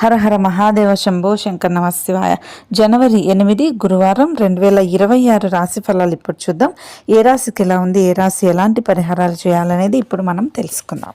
హర హర మహాదేవ శంభో శంకర్ నమశివాయ. జనవరి ఎనిమిది గురువారం రెండు వేల ఇరవై ఆరు రాశి ఫలాలు ఇప్పుడు చూద్దాం. ఏ రాశికి ఎలా ఉంది ఏ రాశి ఎలాంటి పరిహారాలు చేయాలనేది ఇప్పుడు మనం తెలుసుకుందాం.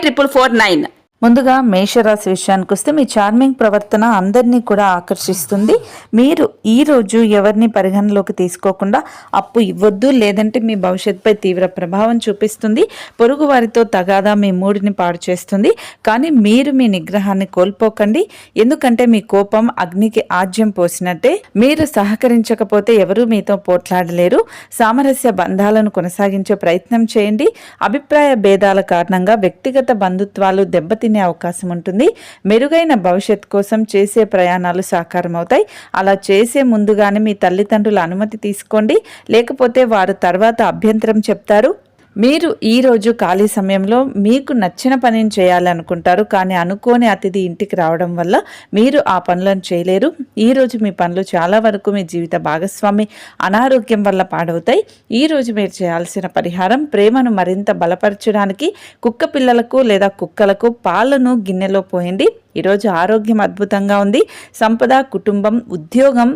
triple four nine ముందుగా మేషరాశి విషయానికి వస్తే మీ చార్మింగ్ ప్రవర్తన అందరినీ కూడా ఆకర్షిస్తుంది. మీరు ఈ రోజు ఎవరిని పరిగణలోకి తీసుకోకుండా అప్పు ఇవ్వద్దు లేదంటే మీ భవిష్యత్తుపై తీవ్ర ప్రభావం చూపిస్తుంది. పొరుగు వారితో తగాదా మీ మూడిని పాడు చేస్తుంది. కానీ మీరు మీ నిగ్రహాన్ని కోల్పోకండి. ఎందుకంటే మీ కోపం అగ్నికి ఆజ్యం పోసినట్టే. మీరు సహకరించకపోతే ఎవరూ మీతో పోట్లాడలేరు. సామరస్య బంధాలను కొనసాగించే ప్రయత్నం చేయండి. అభిప్రాయ భేదాల కారణంగా వ్యక్తిగత బంధుత్వాలు దెబ్బతి అవకాశం ఉంటుంది. మెరుగైన భవిష్యత్ కోసం చేసే ప్రయాణాలు సాకారం అవుతాయి అలా చేసే ముందుగానే మీ తల్లిదండ్రుల అనుమతి తీసుకోండి. లేకపోతే వారు తర్వాత అభ్యంతరం చెప్తారు. మీరు ఈ రోజు ఖాళీ సమయంలో మీకు నచ్చిన పనిని చేయాలనుకుంటారు కానీ అనుకోని అతిథి ఇంటికి రావడం వల్ల మీరు ఆ పనులను చేయలేరు. ఈ రోజు మీ పనులు చాలా వరకు మీ జీవిత భాగస్వామి అనారోగ్యం వల్ల పాడవుతాయి. ఈ రోజు మీరు చేయాల్సిన పరిహారం ప్రేమను మరింత బలపరచడానికి కుక్క పిల్లలకు లేదా కుక్కలకు పాలను గిన్నెలో పోయండి. ఈరోజు ఆరోగ్యం అద్భుతంగా ఉంది. సంపద కుటుంబం ఉద్యోగం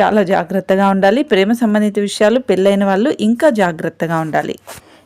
చాలా జాగ్రత్తగా ఉండాలి. ప్రేమ సంబంధిత విషయాలు పెళ్ళైన వాళ్ళు ఇంకా జాగ్రత్తగా ఉండాలి.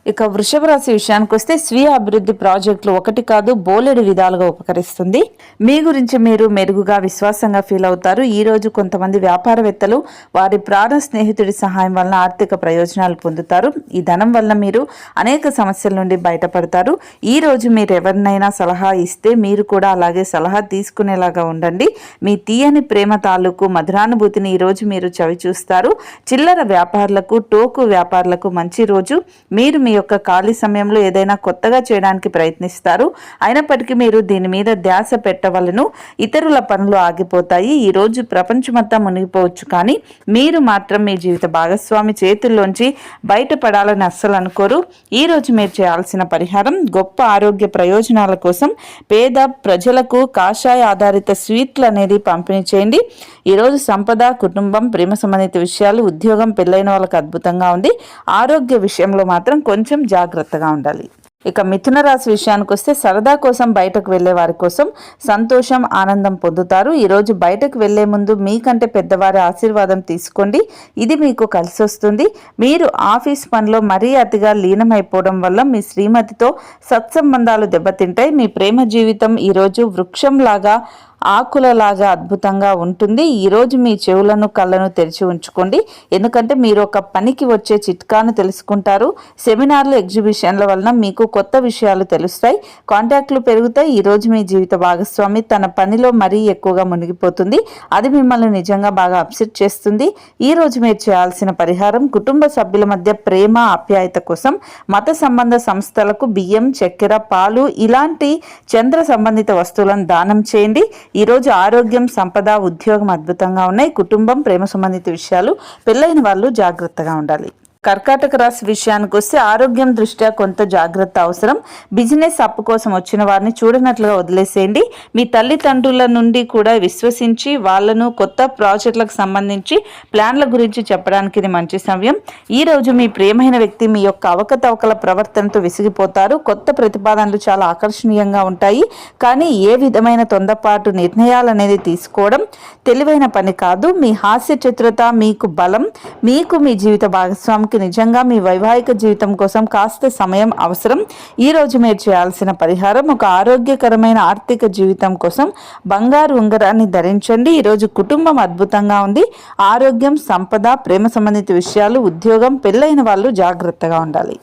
ఇక వృషభ రాశి విషయానికి వస్తే స్వీయ అభివృద్ధి ప్రాజెక్టులు ఒకటి కాదు బోలెడు విధాలుగా ఉపకరిస్తుంది. మీ గురించి మీరు మెరుగుగా విశ్వాసంగా ఫీల్ అవుతారు. ఈ రోజు కొంతమంది వ్యాపారవేత్తలు వారి ప్రాణ స్నేహితుడి సహాయం వలన ఆర్థిక ప్రయోజనాలు పొందుతారు. ఈ ధనం వలన మీరు అనేక సమస్యల నుండి బయటపడతారు. ఈ రోజు మీరు ఎవరినైనా సలహా ఇస్తే మీరు కూడా అలాగే సలహా తీసుకునేలాగా ఉండండి. మీ తీయని ప్రేమ తాలూకు మధురానుభూతిని ఈరోజు మీరు చవి చూస్తారు చిల్లర వ్యాపారులకు టోకు వ్యాపారులకు మంచి రోజు. మీరు మీ యొక్క ఖాళీ సమయంలో ఏదైనా కొత్తగా చేయడానికి ప్రయత్నిస్తారు. అయినప్పటికీ మీరు దీని మీద ధ్యాస పెట్టవలను. ఇతరుల పనులు ఆగిపోతాయి. ఈ రోజు ప్రపంచమంతా మునిగిపోవచ్చు. కానీ మీరు మాత్రం మీ జీవిత భాగస్వామి చేతుల్లోంచి బయటపడాలని అస్సలు అనుకోరు. ఈ రోజు మీరు చేయాల్సిన పరిహారం గొప్ప ఆరోగ్య ప్రయోజనాల కోసం పేద ప్రజలకు కాషాయ ఆధారిత స్వీట్లు అనేది పంపిణీ చేయండి. ఈరోజు సంపద కుటుంబం ప్రేమ సంబంధిత విషయాలు ఉద్యోగం పెళ్ళైన వాళ్ళకి అద్భుతంగా ఉంది. ఆరోగ్య విషయంలో మాత్రం కొంచెం జాగ్రత్తగా ఉండాలి. ఇక మిథున రాశి విషయానికి వస్తే సరదా కోసం బయటకు వెళ్ళే వారి కోసం సంతోషం ఆనందం పొందుతారు. ఈరోజు బయటకు వెళ్ళే ముందు మీకంటే పెద్దవారి ఆశీర్వాదం తీసుకోండి. ఇది మీకు కలిసి వస్తుంది. మీరు ఆఫీస్ పనిలో మరీ అతిగా లీనమైపోవడం వల్ల మీ శ్రీమతితో సత్సంబంధాలు దెబ్బతింటాయి. మీ ప్రేమ జీవితం ఈరోజు వృక్షంలాగా ఆకులలాగా అద్భుతంగా ఉంటుంది. ఈరోజు మీ చెవులను కళ్ళను తెరిచి ఉంచుకోండి. ఎందుకంటే మీరు ఒక పనికి వచ్చే చిట్కాను తెలుసుకుంటారు. సెమినార్లు ఎగ్జిబిషన్ల వలన మీకు కొత్త విషయాలు తెలుస్తాయి. కాంటాక్ట్లు పెరుగుతాయి. ఈరోజు మీ జీవిత భాగస్వామి తన పనిలో మరీ ఎక్కువగా మునిగిపోతుంది. అది మిమ్మల్ని నిజంగా బాగా అప్సెట్ చేస్తుంది. ఈ రోజు మీరు చేయాల్సిన పరిహారం కుటుంబ సభ్యుల మధ్య ప్రేమ ఆప్యాయత కోసం మత సంబంధ సంస్థలకు బియ్యం చక్కెర పాలు ఇలాంటి చంద్ర సంబంధిత వస్తువులను దానం చేయండి. ఈరోజు ఆరోగ్యం సంపద ఉద్యోగం అద్భుతంగా ఉన్నాయి. కుటుంబం ప్రేమ సంబంధిత విషయాలు పెళ్ళైన వాళ్ళు జాగ్రత్తగా ఉండాలి. కర్కాటక రాశి విషయానికి వస్తే ఆరోగ్యం దృష్ట్యా కొంత జాగ్రత్త అవసరం. బిజినెస్ అప్పు కోసం వచ్చిన వారిని చూడనట్లుగా వదిలేసేయండి. మీ తల్లిదండ్రుల నుండి కూడా విశ్వసించి వాళ్ళను కొత్త ప్రాజెక్టులకు సంబంధించి ప్లాన్ల గురించి చెప్పడానికి ఇది మంచి సమయం. ఈ రోజు మీ ప్రియమైన వ్యక్తి మీ యొక్క అవకతవకల ప్రవర్తనతో విసిగిపోతారు. కొత్త ప్రతిపాదనలు చాలా ఆకర్షణీయంగా ఉంటాయి. కానీ ఏ విధమైన తొందరపాటు నిర్ణయాలు అనేది తీసుకోవడం తెలివైన పని కాదు. మీ హాస్య చతురత మీకు బలం మీకు మీ జీవిత భాగస్వామికి నిజంగా మీ వైవాహిక జీవితం కోసం కాస్త సమయం అవసరం. ఈ రోజు మీరు చేయాల్సిన పరిహారం ఒక ఆరోగ్యకరమైన ఆర్థిక జీవితం కోసం బంగారు ఉంగరాన్ని ధరించండి. ఈరోజు కుటుంబం అద్భుతంగా ఉంది. ఆరోగ్యం సంపద ప్రేమ సంబంధిత విషయాలు ఉద్యోగం పెళ్ళైన వాళ్ళు జాగ్రత్తగా ఉండాలి.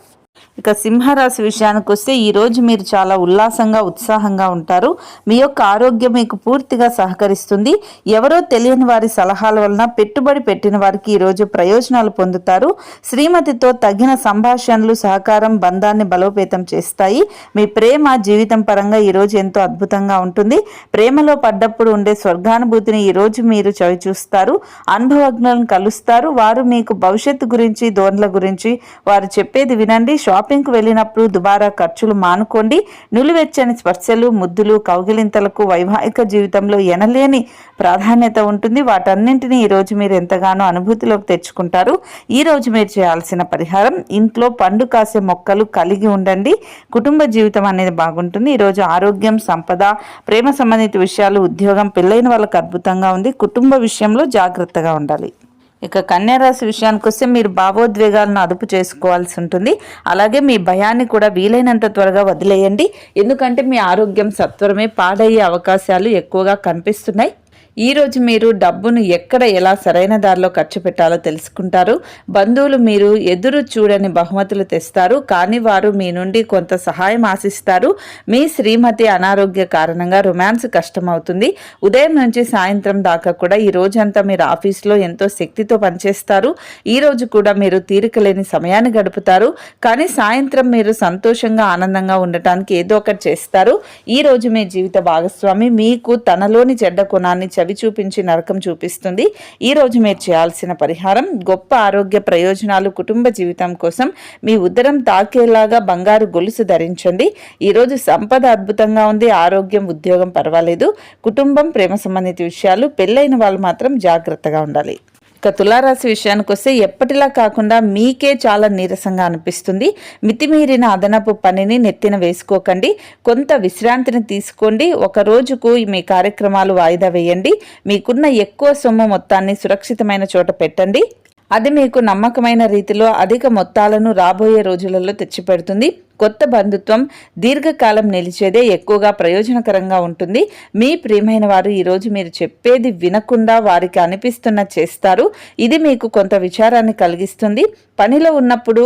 ఇక సింహరాశి విషయానికి వస్తే ఈ రోజు మీరు చాలా ఉల్లాసంగా ఉత్సాహంగా ఉంటారు. మీ యొక్క ఆరోగ్యం మీకు పూర్తిగా సహకరిస్తుంది. ఎవరో తెలియని వారి సలహాల వలన పెట్టుబడి పెట్టిన వారికి ఈ రోజు ప్రయోజనాలు పొందుతారు. శ్రీమతితో తగిన సంభాషణలు సహకారం బంధాన్ని బలోపేతం చేస్తాయి. మీ ప్రేమ జీవితం పరంగా ఈ రోజు ఎంతో అద్భుతంగా ఉంటుంది. ప్రేమలో పడ్డప్పుడు ఉండే స్వర్గానుభూతిని ఈ రోజు మీరు చవి చూస్తారు. అనుభవజ్ఞులను కలుస్తారు. వారు మీకు భవిష్యత్తు గురించి ధోరణుల గురించి వారు చెప్పేది వినండి. షాపింగ్కు వెళ్ళినప్పుడు దుబారా ఖర్చులు మానుకోండి. నులివెచ్చని స్పర్శలు ముద్దులు కౌగిలింతలకు వైవాహిక జీవితంలో ఎనలేని ప్రాధాన్యత ఉంటుంది. వాటన్నింటినీ ఈరోజు మీరు ఎంతగానో అనుభూతిలోకి తెచ్చుకుంటారు. ఈ రోజు మీరు చేయాల్సిన పరిహారం ఇంట్లో పండు కాసే మొక్కలు కలిగి ఉండండి. కుటుంబ జీవితం అనేది బాగుంటుంది. ఈరోజు ఆరోగ్యం సంపద ప్రేమ సంబంధిత విషయాలు ఉద్యోగం పెళ్ళైన వాళ్ళకు అద్భుతంగా ఉంది. కుటుంబ విషయంలో జాగ్రత్తగా ఉండాలి. ఇక కన్యారాశి విషయానికి వస్తే మీరు భావోద్వేగాలను అదుపు చేసుకోవాల్సి ఉంటుంది. అలాగే మీ భయాన్ని కూడా వీలైనంత త్వరగా వదిలేయండి. ఎందుకంటే మీ ఆరోగ్యం సత్వరమే పాడయ్యే అవకాశాలు ఎక్కువగా కనిపిస్తున్నాయి. ఈ రోజు మీరు డబ్బును ఎక్కడ ఎలా సరైన దారిలో ఖర్చు పెట్టాలో తెలుసుకుంటారు. బంధువులు మీరు ఎదురు చూడని బహుమతులు తెస్తారు. కానీ వారు మీ నుండి కొంత సహాయం ఆశిస్తారు. మీ శ్రీమతి అనారోగ్య కారణంగా రొమాన్స్ కష్టమవుతుంది. ఉదయం నుంచి సాయంత్రం దాకా కూడా ఈ రోజంతా మీరు ఆఫీస్లో ఎంతో శక్తితో పనిచేస్తారు. ఈ రోజు కూడా మీరు తీరిక లేని సమయాన్ని గడుపుతారు. కానీ సాయంత్రం మీరు సంతోషంగా ఆనందంగా ఉండటానికి ఏదో ఒకటి చేస్తారు. ఈ రోజు మీ జీవిత భాగస్వామి మీకు తనలోని చెడ్డ గుణాన్ని చవి చూపించి నరకం చూపిస్తుంది. ఈ రోజు మీరు చేయాల్సిన పరిహారం గొప్ప ఆరోగ్య ప్రయోజనాలు కుటుంబ జీవితం కోసం మీ ఉదరం తాకేలాగా బంగారు గొలుసు ధరించండి. ఈరోజు సంపద అద్భుతంగా ఉంది ఆరోగ్యం ఉద్యోగం పర్వాలేదు. కుటుంబం ప్రేమ సంబంధిత విషయాలు పెళ్ళైన వాళ్ళు మాత్రం జాగ్రత్తగా ఉండాలి. ఇక తులారాశి విషయానికి వస్తే ఎప్పటిలా కాకుండా మీకే చాలా నీరసంగా అనిపిస్తుంది. మితిమీరిన అదనపు పనిని నెత్తిన వేసుకోకండి. కొంత విశ్రాంతిని తీసుకోండి. ఒక రోజుకు మీ కార్యక్రమాలు వాయిదా వేయండి. మీకున్న ఎక్కువ సొమ్ము మొత్తాన్ని సురక్షితమైన చోట పెట్టండి. అది మీకు నమ్మకమైన రీతిలో అధిక మొత్తాలను రాబోయే రోజులలో తెచ్చిపెడుతుంది. కొత్త బంధుత్వం దీర్ఘకాలం నిలిచేదే ఎక్కువగా ప్రయోజనకరంగా ఉంటుంది. మీ ప్రియమైన వారు ఈరోజు మీరు చెప్పేది వినకుండా వారికి అనిపిస్తున్న చేస్తారు. ఇది మీకు కొంత విచారాన్ని కలిగిస్తుంది. పనిలో ఉన్నప్పుడు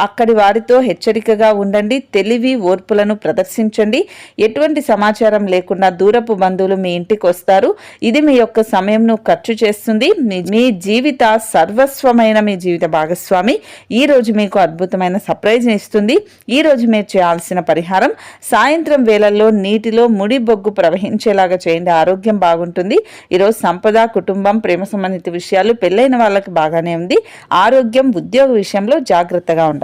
అక్కడి వారితో హెచ్చరికగా ఉండండి తెలివి ఓర్పులను ప్రదర్శించండి. ఎటువంటి సమాచారం లేకుండా దూరపు బంధువులు మీ ఇంటికి వస్తారు ఇది మీ యొక్క సమయంను ఖర్చు చేస్తుంది. మీ- జీవిత సర్వస్వమైన మీ జీవిత భాగస్వామి. ఈ రోజు మీకు అద్భుతమైన సర్ప్రైజ్ని ఇస్తుంది. ఈ రోజు మీరు చేయాల్సిన పరిహారం సాయంత్రం వేళల్లో నీటిలో ముడి బొగ్గు ప్రవహించేలాగా చేయండి. ఆరోగ్యం బాగుంటుంది. ఈరోజు సంపద కుటుంబం ప్రేమ సంబంధిత విషయాలు పెళ్ళైన వాళ్ళకి బాగానే ఉంది. ఆరోగ్యం ఉద్యోగ విషయంలో జాగ్రత్తగా ఉండాలి.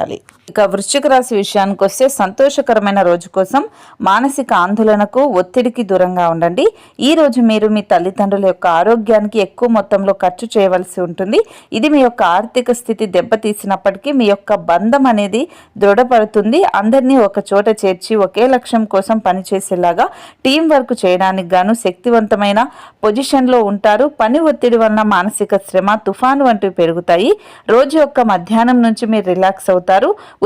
ఇక వృశ్చిక రాశి విషయానికి వస్తే సంతోషకరమైన రోజు కోసం మానసిక ఆందోళనకు ఒత్తిడికి దూరంగా ఉండండి. ఈ రోజు మీరు మీ తల్లిదండ్రుల యొక్క ఆరోగ్యానికి ఎక్కువ మొత్తంలో ఖర్చు చేయవలసి ఉంటుంది. ఇది మీ యొక్క ఆర్థిక స్థితి దెబ్బతీసినప్పటికీ మీ యొక్క బంధం అనేది దృఢపడుతుంది. అందరినీ ఒక చోట చేర్చి ఒకే లక్ష్యం కోసం పనిచేసేలాగా టీం వర్క్ చేయడానికి గాను శక్తివంతమైన పొజిషన్లో ఉంటారు. పని ఒత్తిడి వలన మానసిక శ్రమ తుఫాను వంటివి పెరుగుతాయి. రోజు యొక్క మధ్యాహ్నం నుంచి మీరు రిలాక్స్ అవుతారు.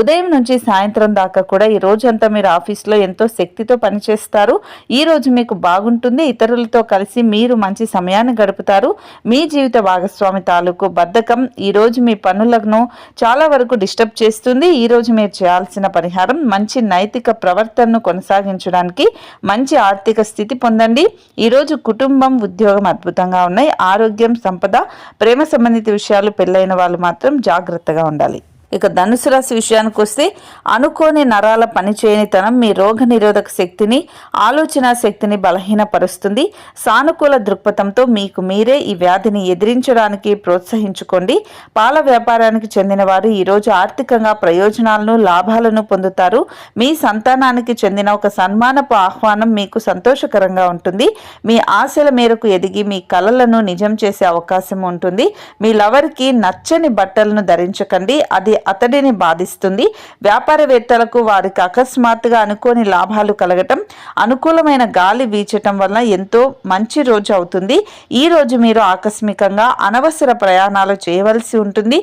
ఉదయం నుంచి సాయంత్రం దాకా కూడా ఈ రోజంతా మీరు ఆఫీస్లో ఎంతో శక్తితో పనిచేస్తారు. ఈ రోజు మీకు బాగుంటుంది. ఇతరులతో కలిసి మీరు మంచి సమయాన్ని గడుపుతారు. మీ జీవిత భాగస్వామి తాలూకు బద్ధకం ఈ రోజు మీ పనులను చాలా వరకు డిస్టర్బ్ చేస్తుంది. ఈ రోజు మీరు చేయాల్సిన పరిహారం మంచి నైతిక ప్రవర్తనను కొనసాగించడానికి మంచి ఆర్థిక స్థితి పొందండి. ఈరోజు కుటుంబం ఉద్యోగం అద్భుతంగా ఉన్నాయి. ఆరోగ్యం సంపద ప్రేమ సంబంధిత విషయాలు పెళ్ళైన వాళ్ళు మాత్రం జాగ్రత్తగా ఉండాలి. ఇక ధనుసు రాశి విషయానికి వస్తే అనుకోని నరాల పనిచేయనితనం మీ రోగ నిరోధక శక్తిని ఆలోచన శక్తిని బలహీనపరుస్తుంది. సానుకూల దృక్పథంతో మీకు మీరే ఈ వ్యాధిని ఎదిరించడానికి ప్రోత్సహించుకోండి. పాల వ్యాపారానికి చెందిన వారు ఈరోజు ఆర్థికంగా ప్రయోజనాలను లాభాలను పొందుతారు. మీ సంతానానికి చెందిన ఒక సన్మానపు ఆహ్వానం మీకు సంతోషకరంగా ఉంటుంది. మీ ఆశల మేరకు ఎదిగి మీ కలలను నిజం చేసే అవకాశం ఉంటుంది. మీ లవర్కి నచ్చని బట్టలను ధరించకండి. అది అతడిని బాధిస్తుంది. వ్యాపారవేత్తలకు వారికి అకస్మాత్తుగా అనుకోని లాభాలు కలగటం అనుకూలమైన గాలి వీచటం వలన ఎంతో మంచి రోజు అవుతుంది. ఈ రోజు మీరు ఆకస్మికంగా అనవసర ప్రయాణాలు చేయవలసి ఉంటుంది.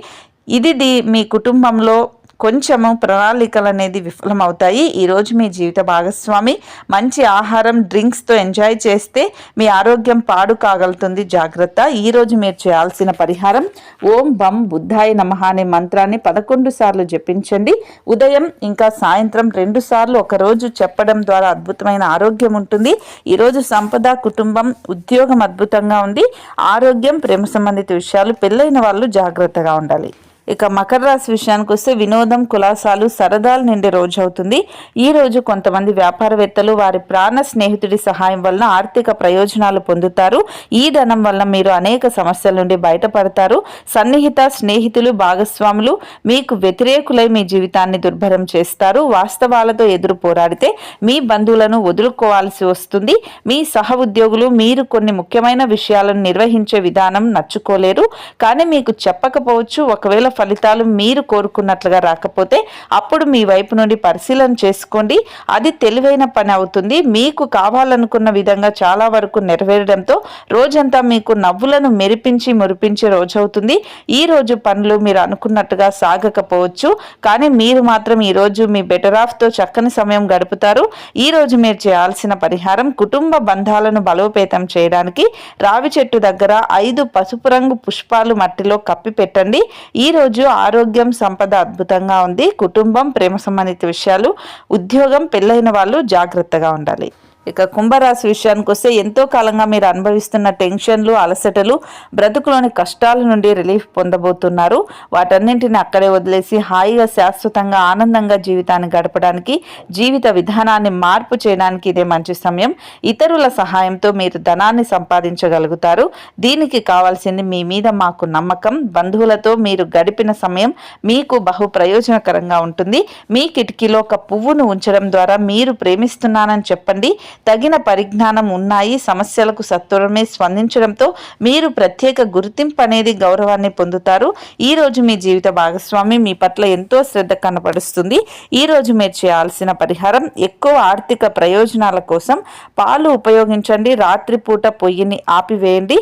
ఇది మీ కుటుంబంలో కొంచెము ప్రణాళికలు అనేది విఫలమవుతాయి. ఈరోజు మీ జీవిత భాగస్వామి మంచి ఆహారం డ్రింక్స్తో ఎంజాయ్ చేస్తే మీ ఆరోగ్యం పాడు కాగలుగుతుంది. జాగ్రత్త. ఈరోజు మీరు చేయాల్సిన పరిహారం ఓం బం బుద్ధాయ నమః అనే మంత్రాన్ని పదకొండు సార్లు జపించండి. ఉదయం ఇంకా సాయంత్రం రెండు సార్లు ఒకరోజు చెప్పడం ద్వారా అద్భుతమైన ఆరోగ్యం ఉంటుంది. ఈరోజు సంపద కుటుంబం ఉద్యోగం అద్భుతంగా ఉంది. ఆరోగ్యం ప్రేమ సంబంధిత విషయాలు పెళ్ళైన వాళ్ళు జాగ్రత్తగా ఉండాలి. ఇక మకర రాశి విషయానికి వస్తే వినోదం కులాసాలు సరదాలు నిండే రోజు అవుతుంది. ఈ రోజు కొంతమంది వ్యాపారవేత్తలు వారి ప్రాణ స్నేహితుడి సహాయం వలన ఆర్థిక ప్రయోజనాలు పొందుతారు. ఈ ధనం వలన మీరు అనేక సమస్యల నుండి బయటపడతారు. సన్నిహిత స్నేహితులు భాగస్వాములు మీకు వ్యతిరేకులై మీ జీవితాన్ని దుర్భరం చేస్తారు. వాస్తవాలతో ఎదురు పోరాడితే మీ బంధువులను వదులుకోవాల్సి వస్తుంది. మీ సహ ఉద్యోగులు మీరు కొన్ని ముఖ్యమైన విషయాలను నిర్వహించే విధానం నచ్చుకోలేరు. కానీ మీకు చెప్పకపోవచ్చు ఒకవేళ ఫలితాలు మీరు కోరుకున్నట్లుగా రాకపోతే అప్పుడు మీ వైపు నుండి పరిశీలన చేసుకోండి. అది తెలివైన పని అవుతుంది. మీకు కావాలనుకున్న విధంగా చాలా వరకు నెరవేరడంతో రోజంతా మీకు నవ్వులను మెరిపించి మురిపించే రోజు అవుతుంది. ఈ రోజు పనులు మీరు అనుకున్నట్టుగా సాగకపోవచ్చు. కానీ మీరు మాత్రం ఈ రోజు మీ బెటర్ ఆఫ్తో చక్కని సమయం గడుపుతారు. ఈ రోజు మీరు చేయాల్సిన పరిహారం కుటుంబ బంధాలను బలోపేతం చేయడానికి రావి చెట్టు దగ్గర ఐదు పసుపు రంగు పుష్పాలు మట్టిలో కప్పి పెట్టండి. ఈ రోజు ఆరోగ్యం సంపద అద్భుతంగా ఉంది. కుటుంబం ప్రేమ సంబంధిత విషయాలు ఉద్యోగం పెళ్ళైన వాళ్ళు జాగ్రత్తగా ఉండాలి. ఇక కుంభరాశి విషయానికి వస్తే ఎంతో కాలంగా మీరు అనుభవిస్తున్న టెన్షన్లు అలసటలు బ్రతుకులోని కష్టాల నుండి రిలీఫ్ పొందబోతున్నారు. వాటన్నింటిని అక్కడే వదిలేసి హాయిగా శాశ్వతంగా ఆనందంగా జీవితాన్ని గడపడానికి జీవిత విధానాన్ని మార్పు చేయడానికి ఇదే మంచి సమయం. ఇతరుల సహాయంతో మీరు ధనాన్ని సంపాదించగలుగుతారు. దీనికి కావాల్సింది మీ మీద మాకు నమ్మకం. బంధువులతో మీరు గడిపిన సమయం మీకు బహు ప్రయోజనకరంగా ఉంటుంది. మీ కిటికీలో ఒక పువ్వును ఉంచడం ద్వారా మీరు ప్రేమిస్తున్నానని చెప్పండి. తగిన పరిజ్ఞానం ఉన్నాయి సమస్యలకు సత్వరమే స్పందించడంతో మీరు ప్రత్యేక గుర్తింపు అనేది గౌరవాన్ని పొందుతారు. ఈ రోజు మీ జీవిత భాగస్వామి మీ పట్ల ఎంతో శ్రద్ధ కనపడుస్తుంది ఈ రోజు మీరు చేయాల్సిన పరిహారం ఎక్కువ ఆర్థిక ప్రయోజనాల కోసం పాలు ఉపయోగించండి రాత్రిపూట పొయ్యిని ఆపివేయండి.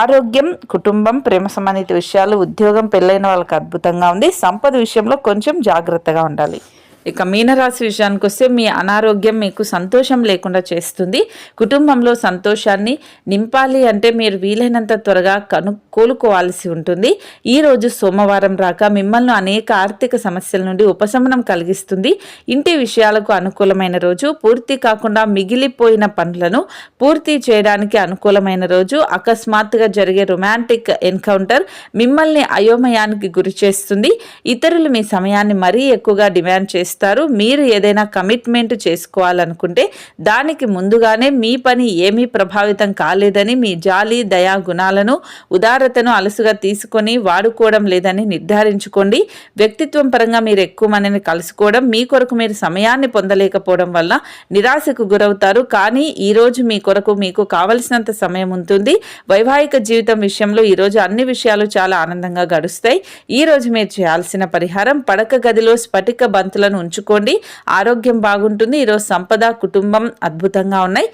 ఆరోగ్యం కుటుంబం ప్రేమ సంబంధిత విషయాలు ఉద్యోగం పెళ్ళైన వాళ్ళకి అద్భుతంగా ఉంది. సంపద విషయంలో కొంచెం జాగ్రత్తగా ఉండాలి. ఇక మీనరాశి విషయానికి వస్తే మీ అనారోగ్యం మీకు సంతోషం లేకుండా చేస్తుంది. కుటుంబంలో సంతోషాన్ని నింపాలి అంటే మీరు వీలైనంత త్వరగా కను కోలుకోవాల్సి ఉంటుంది. ఈ రోజు సోమవారం రాక మిమ్మల్ని అనేక ఆర్థిక సమస్యల నుండి ఉపశమనం కలిగిస్తుంది. ఇంటి విషయాలకు అనుకూలమైన రోజు పూర్తి కాకుండా మిగిలిపోయిన పనులను పూర్తి చేయడానికి అనుకూలమైన రోజు అకస్మాత్తుగా జరిగే రొమాంటిక్ ఎన్కౌంటర్ మిమ్మల్ని అయోమయానికి గురి చేస్తుంది. ఇతరులు మీ సమయాన్ని మరీ ఎక్కువగా డిమాండ్ చేస్తారు ఇస్తారు. మీరు ఏదైనా కమిట్మెంట్ చేసుకోవాలనుకుంటే దానికి ముందుగానే మీ పని ఏమీ ప్రభావితం కాలేదని మీ జాలి దయా గుణాలను ఉదారతను అలసుగా తీసుకొని వాడుకోవడం లేదని నిర్ధారించుకోండి. వ్యక్తిత్వం పరంగా మీరు ఎక్కువ మందిని కలుసుకోవడం మీ కొరకు మీరు సమయాన్ని పొందలేకపోవడం వల్ల నిరాశకు గురవుతారు. కానీ ఈరోజు మీ కొరకు మీకు కావలసినంత సమయం ఉంటుంది. వైవాహిక జీవితం విషయంలో ఈరోజు అన్ని విషయాలు చాలా ఆనందంగా గడుస్తాయి. ఈ రోజు మీరు చేయాల్సిన పరిహారం పడక గదిలో స్ఫటిక బంతులను ఉంచుకోండి. ఆరోగ్యం బాగుంటుంది. ఈరోజు సంపద కుటుంబం అద్భుతంగా ఉన్నాయి.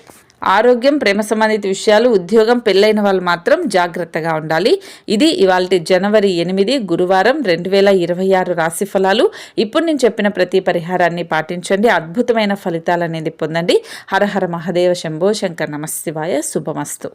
ఆరోగ్యం ప్రేమ సంబంధిత విషయాలు ఉద్యోగం పెళ్ళైన వాళ్ళు మాత్రం జాగ్రత్తగా ఉండాలి. ఇది ఇవాళ జనవరి ఎనిమిది గురువారం రెండు వేల ఇరవై ఆరు రాశి ఫలాలు. ఇప్పుడు నేను చెప్పిన ప్రతి పరిహారాన్ని పాటించండి. అద్భుతమైన ఫలితాలు అనేది పొందండి హరహర మహదేవ శంభో శంకర్. నమశివాయ శుభమస్తు.